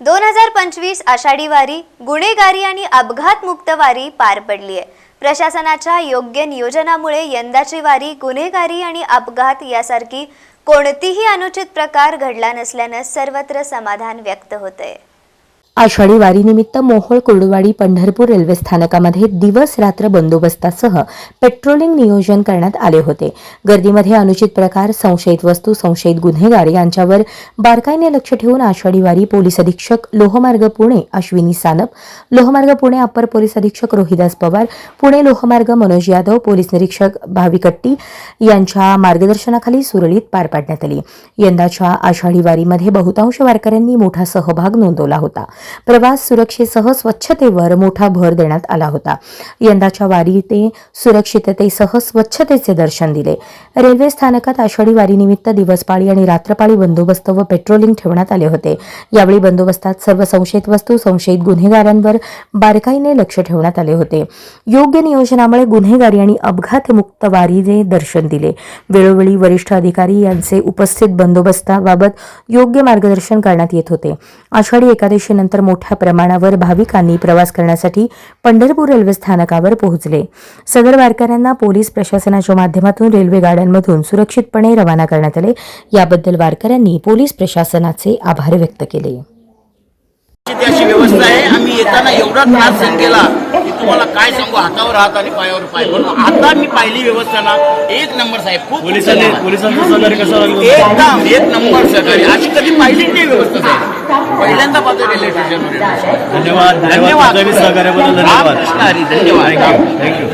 दोन हजार पंचवीस आषाढी वारी गुन्हेगारी आणि अपघात मुक्त वारी पार पडली आहे. प्रशासनाच्या योग्य नियोजनामुळे यंदाची वारी गुन्हेगारी आणि अपघात यासारखी कोणतीही अनुचित प्रकार घडला नसल्यानं सर्वत्र समाधान व्यक्त होतंय. आषाढी वारीनिमित्त मोहोळ कुर्डुवाडी पंढरपूर रेल्वे स्थानकामध्ये दिवस रात्र बंदोबस्तासह पेट्रोलिंग नियोजन करण्यात आले होते. गर्दीमध्ये अनुचित प्रकार संशयित वस्तू संशयित गुन्हेगार यांच्यावर बारकाईने लक्ष ठेवून आषाढी वारी पोलीस अधीक्षक लोहमार्ग पुणे अश्विनी सानप लोहमार्ग पुणे अप्पर पोलीस अधीक्षक रोहिदास पवार पुणे लोहमार्ग मनोज यादव पोलीस निरीक्षक भाविकट्टी यांच्या मार्गदर्शनाखाली सुरळीत पार पाडण्यात आली. यंदाच्या आषाढी वारीमध्ये बहुतांश वारकऱ्यांनी मोठा सहभाग नोंदवला होता. प्रवास सुरक्षेसह स्वच्छतेवर मोठा भर देण्यात आला होता. यंदाच्या वारीते सुरक्षिततेसह स्वच्छतेचे दर्शन दिले. रेल्वे स्थानकात आषाढी वारीनिमित्त दिवसपाळी आणि रात्रपाळी बंदोबस्त व पेट्रोलिंग ठेवण्यात आले होते. यावेळी बंदोबस्तात सर्व संशयित वस्तू संशयित गुन्हेगारांवर बारकाईने लक्ष ठेवण्यात आले होते. योग्य नियोजनामुळे गुन्हेगारी आणि अपघातमुक्त वारीने दर्शन दिले. वेळोवेळी वरिष्ठ अधिकारी यांचे उपस्थित बंदोबस्ताबाबत योग्य मार्गदर्शन करण्यात येत होते. आषाढी एकादशीनंतर मोठ्या प्रमाणावर भाविकांनी प्रवास करण्यासाठी पंढरपूर रेल्वे स्थानकावर पोहोचले. सदर वारकऱ्यांना पोलीस प्रशासनाच्या माध्यमातून रेल्वे गाड्यांमधून सुरक्षितपणे रवाना करण्यात आले. याबद्दल वारकऱ्यांनी पोलीस प्रशासनाचे आभार व्यक्त केले. ती अशी व्यवस्था आहे. आम्ही येताना एवढा त्रास सहन केला की तुम्हाला काय सांगू? हातावर हात आणि पायावर पाय. पण आता मी पाहिली व्यवस्था ना एक नंबर साहेब खूप पोलिसांनी. पोलिसांचा एकदम एक नंबर सहकारी. अशी कधी पाहिली नाही व्यवस्था. पहिल्यांदा पाहतो रेल्वे स्टेशनवर धन्यवाद. धन्यवाद. सहकार्याबद्दल धन्यवाद. धन्यवाद. थँक्यू